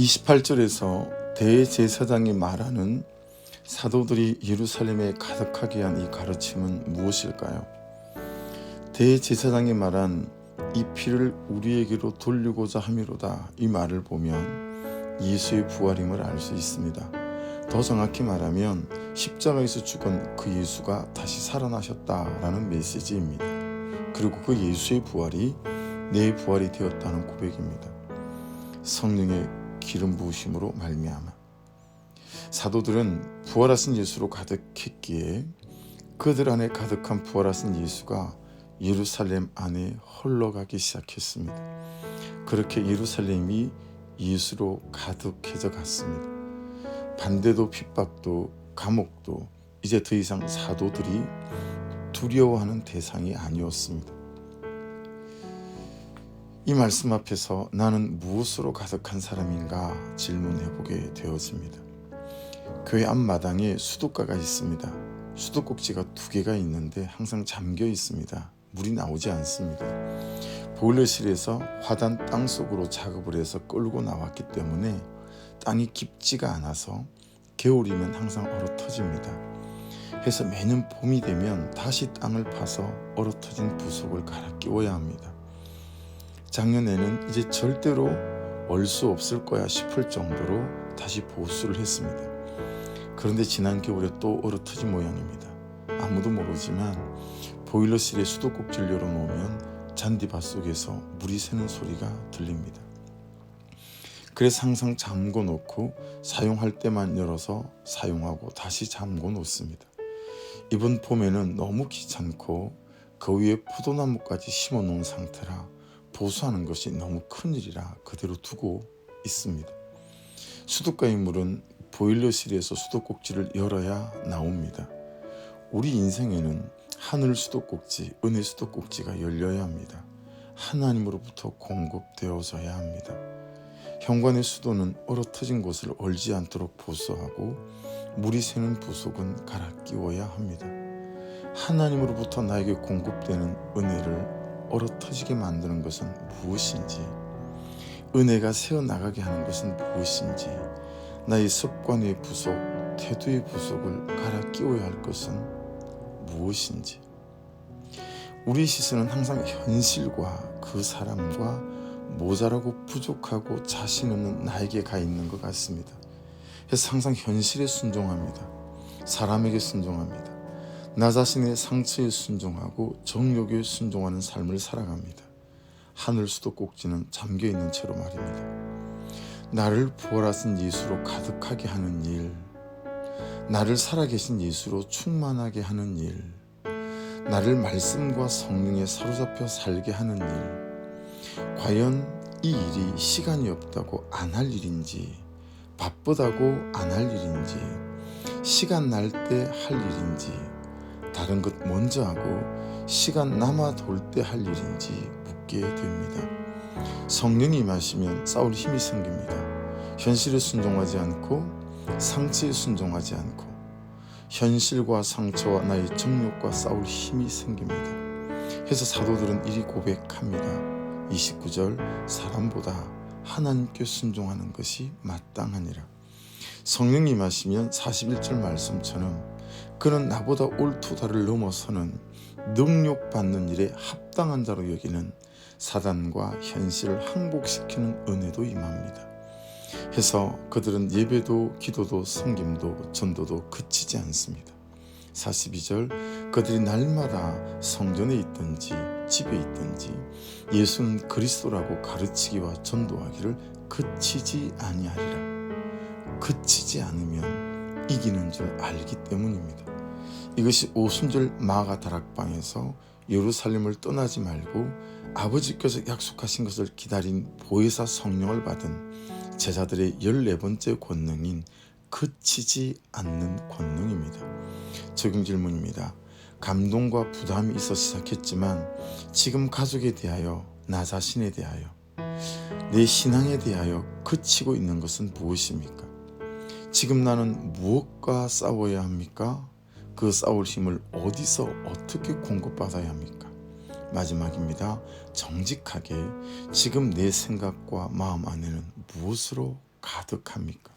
28절에서 대제사장이 말하는 사도들이 예루살렘에 가득하게 한 이 가르침은 무엇일까요? 대제사장이 말한 이 피를 우리에게로 돌리고자 함이로다 이 말을 보면 예수의 부활임을 알 수 있습니다. 더 정확히 말하면 십자가에서 죽은 그 예수가 다시 살아나셨다라는 메시지입니다. 그리고 그 예수의 부활이 내 부활이 되었다는 고백입니다. 성령의 기름 부으심으로 말미암아 사도들은 부활하신 예수로 가득했기에 그들 안에 가득한 부활하신 예수가 예루살렘 안에 흘러가기 시작했습니다. 그렇게 예루살렘이 예수로 가득해져 갔습니다. 반대도 핍박도 감옥도 이제 더 이상 사도들이 두려워하는 대상이 아니었습니다. 이 말씀 앞에서 나는 무엇으로 가득한 사람인가 질문해 보게 되어집니다. 교회 앞마당에 수도가가 있습니다. 수도꼭지가 두 개가 있는데 항상 잠겨 있습니다. 물이 나오지 않습니다. 보일러실에서 화단 땅 속으로 작업을 해서 끌고 나왔기 때문에 땅이 깊지가 않아서 겨울이면 항상 얼어 터집니다. 해서 매년 봄이 되면 다시 땅을 파서 얼어 터진 부속을 갈아 끼워야 합니다. 작년에는 이제 절대로 얼수 없을 거야 싶을 정도로 다시 보수를 했습니다. 그런데 지난 겨울에 또 얼어 터진 모양입니다. 아무도 모르지만 보일러실에 수도꼭지를 열어놓으면 잔디밭 속에서 물이 새는 소리가 들립니다. 그래서 항상 잠궈 놓고 사용할 때만 열어서 사용하고 다시 잠궈 놓습니다. 이번 봄에는 너무 귀찮고 그 위에 포도나무까지 심어 놓은 상태라 보수하는 것이 너무 큰 일이라 그대로 두고 있습니다. 수도가의 물은 보일러실에서 수도꼭지를 열어야 나옵니다. 우리 인생에는 하늘 수도꼭지, 은혜 수도꼭지가 열려야 합니다. 하나님으로부터 공급되어져야 합니다. 현관의 수도는 얼어 터진 곳을 얼지 않도록 보수하고 물이 새는 부속은 갈아 끼워야 합니다. 하나님으로부터 나에게 공급되는 은혜를 얼어 터지게 만드는 것은 무엇인지, 은혜가 새어 나가게 하는 것은 무엇인지, 나의 습관의 부속, 태도의 부속을 갈아 끼워야 할 것은 무엇인지. 우리 시선은 항상 현실과 그 사람과 모자라고 부족하고 자신 없는 나에게 가 있는 것 같습니다. 그래서 항상 현실에 순종합니다. 사람에게 순종합니다. 나 자신의 상처에 순종하고 정욕에 순종하는 삶을 살아갑니다. 하늘 수도꼭지는 잠겨 있는 채로 말입니다. 나를 부활하신 예수로 가득하게 하는 일, 나를 살아계신 예수로 충만하게 하는 일, 나를 말씀과 성령에 사로잡혀 살게 하는 일, 과연 이 일이 시간이 없다고 안 할 일인지, 바쁘다고 안 할 일인지, 시간 날 때 할 일인지, 다른 것 먼저 하고 시간 남아 돌 때 할 일인지 묻게 됩니다. 성령이 임하시면 싸울 힘이 생깁니다. 현실에 순종하지 않고 상처에 순종하지 않고 현실과 상처와 나의 정욕과 싸울 힘이 생깁니다. 해서 사도들은 이리 고백합니다. 29절 사람보다 하나님께 순종하는 것이 마땅하니라. 성령이 임하시면 41절 말씀처럼 그는 나보다 옳투다를 넘어서는 능력받는 일에 합당한 자로 여기는 사단과 현실을 항복시키는 은혜도 임합니다. 해서 그들은 예배도 기도도 섬김도 전도도 그치지 않습니다. 42절 그들이 날마다 성전에 있든지 집에 있든지 예수는 그리스도라고 가르치기와 전도하기를 그치지 아니하리라. 그치지 않으면 이기는 줄 알기 때문입니다. 이것이 오순절 마가 다락방에서 예루살렘을 떠나지 말고 아버지께서 약속하신 것을 기다린 보혜사 성령을 받은 제자들의 14번째 권능인 그치지 않는 권능입니다. 적용 질문입니다. 감동과 부담이 있어 시작했지만 지금 가족에 대하여 나 자신에 대하여 내 신앙에 대하여 그치고 있는 것은 무엇입니까? 지금 나는 무엇과 싸워야 합니까? 그 싸울 힘을 어디서 어떻게 공급받아야 합니까? 마지막입니다. 정직하게 지금 내 생각과 마음 안에는 무엇으로 가득합니까?